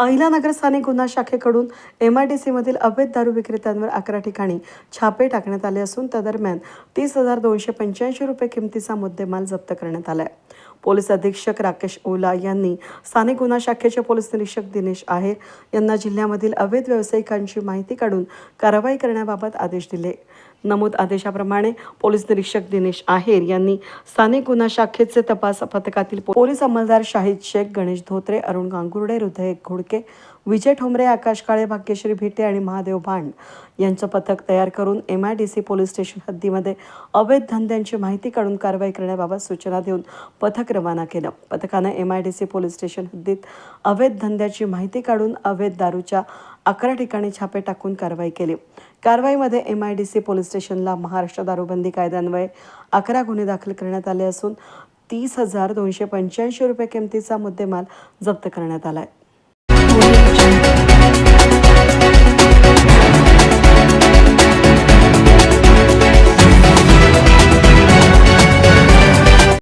अहिलानगर स्थानिक गुन्हा शाखेकडून एम आय डी सीमधील अवैध दारू विक्रेत्यांवर अकरा ठिकाणी छापे टाकण्यात आले असून त्या दरम्यान तीस हजार दोनशे पंच्याऐंशी रुपये किमतीचा मुद्देमाल जप्त करण्यात आला आहे पोलीस अधीक्षक राकेश ओला यांनी स्थानिक गुन्हा शाखेचे पोलीस निरीक्षक दिनेश आहेर यांना जिल्ह्यामधील अवैध व्यावसायिकांची माहिती काढून कारवाई करण्याबाबत आदेश दिले. नमूद आदेशाप्रमाणे पोलीस निरीक्षक दिनेश आहेर यांनी स्थानिक गुन्हा शाखेचे तपास पथकातील पोलीस अंमलदार शाहिद शेख गणेश धोत्रे अरुण गांगुर्डे हृदय घोडके विजय ठोंबरे आकाश काळे भाग्यश्री भिटे आणि महादेव भांड यांचं पथक तयार करून M I D C police station हद्दीमध्ये अवैध धंद्यांची माहिती काढून कारवाई करण्याबाबत सूचना देऊन पथक रवाना केलं. पथकानं M I D C police station हद्दीत अवैध धंद्याची माहिती काढून अवैध दारूच्या अकरा ठिकाणी छापे टाकून कारवाई केली. कारवाईमध्ये M I D C police स्टेशनला महाराष्ट्र दारूबंदी कायद्यान्वये अकरा गुन्हे दाखल करण्यात आले असून तीस हजार दोनशे पंच्याऐंशी रुपये किमतीचा मुद्देमाल जप्त करण्यात आला आहे